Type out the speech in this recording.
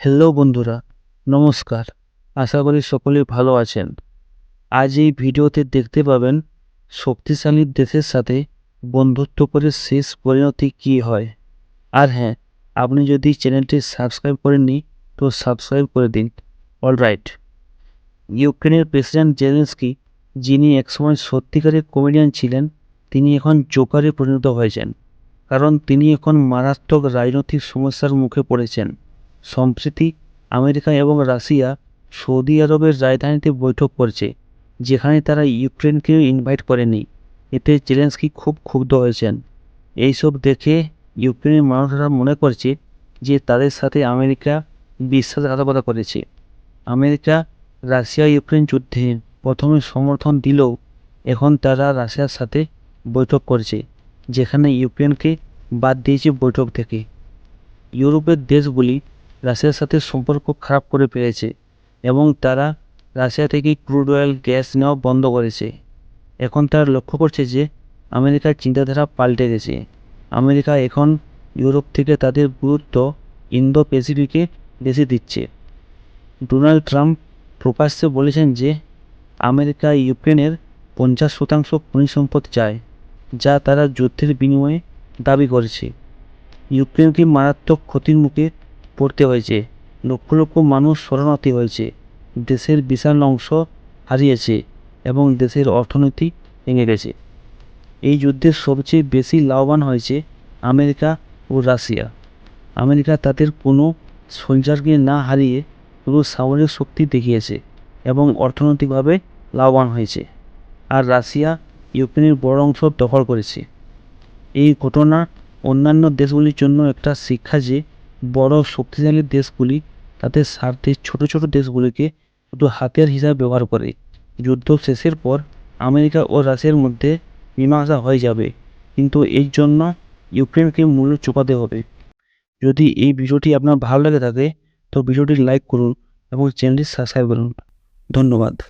Hello বন্ধুরা, নমস্কার। আশা করি সকলে ভালো আছেন। আজ এই ভিডিওতে দেখতে পাবেন শক্তিশালী দেশের সাথে বন্ধুত্ব করে শেষ পরিণতি কী হয়। আর হ্যাঁ আপনি যদি চ্যানেলটি সাবস্ক্রাইব করেননি, তো সাবস্ক্রাইব করে দিন। অলরাইট ইউক্রেনের প্রেসিডেন্ট জেলেন্সকি যিনি একসময় সত্যিকারের কমেডিয়ান ছিলেন, তিনি এখন জোকারে পরিণত হয়েছেন। কারণ তিনি এখন মারাত্মক রাজনৈতিক সমস্যার মুখে পড়েছেন। সম্প্রতি আমেরিকা এবং রাশিয়া সৌদি আরবের রাজধানীতে বৈঠক করছে, যেখানে তারা ইউক্রেনকেও ইনভাইট করেনি। এতে জেলেন্সকি খুব ক্ষুব্ধ হয়েছেন। এইসব দেখে ইউক্রেনের মানুষরা মনে করছে যে তাদের সাথে আমেরিকা বিশ্বাসঘাতকতা করেছে। আমেরিকা রাশিয়া ইউক্রেন যুদ্ধে প্রথমে সমর্থন দিলেও এখন তারা রাশিয়ার সাথে বৈঠক করছে, যেখানে ইউক্রেনকে বাদ দিয়েছে বৈঠক থেকে। ইউরোপের দেশগুলি রাশিয়ার সাথে সম্পর্ক খারাপ করে ফেলেছে এবং তারা রাশিয়া থেকে ক্রুড অয়েল গ্যাস নেওয়া বন্ধ করেছে। এখন তারা লক্ষ্য করছে যে আমেরিকার চিন্তাধারা পাল্টে গেছে। আমেরিকা এখন ইউরোপ থেকে তাদের গুরুত্ব ইন্দো প্যাসিফিকে বেশি দিচ্ছে। ডোনাল্ড ট্রাম্প প্রকাশ্যে বলেছেন যে আমেরিকা ইউক্রেনের পঞ্চাশ শতাংশ খনিজ সম্পদ চায়, যা তারা যুদ্ধের বিনিময়ে দাবি করেছে। ইউক্রেনকে মারাত্মক ক্ষতির মুখে পড়তে হয়েছে। লক্ষ লক্ষ মানুষ শরণার্থী হয়েছে। দেশের বিশাল অংশ হারিয়েছে এবং দেশের অর্থনীতি ভেঙে গেছে। এই যুদ্ধের সবচেয়ে বেশি লাভবান হয়েছে আমেরিকা ও রাশিয়া। আমেরিকা তাদের কোনো সোলজারকে না হারিয়ে পুরো সামরিক শক্তি দেখিয়েছে এবং অর্থনৈতিকভাবে লাভবান হয়েছে। আর রাশিয়া ইউক্রেনের বড় অংশ দখল করেছে। এই ঘটনা অন্যান্য দেশগুলির জন্য একটা শিক্ষা যে বড় শক্তিশালী দেশগুলি তাদের স্বার্থে ছোট ছোট দেশগুলিকে শুধু হাতিয়ার হিসাবে ব্যবহার করে। যুদ্ধ শেষের পর আমেরিকা ও রাশিয়ার মধ্যে মীমাংসা হয়ে যাবে। কিন্তু এর জন্য ইউক্রেনকে মূল্য চুকাতে হবে। যদি এই ভিডিওটি আপনার ভালো লেগে থাকে, তো ভিডিওটি লাইক করুন এবং চ্যানেলটি সাবস্ক্রাইব করুন। ধন্যবাদ।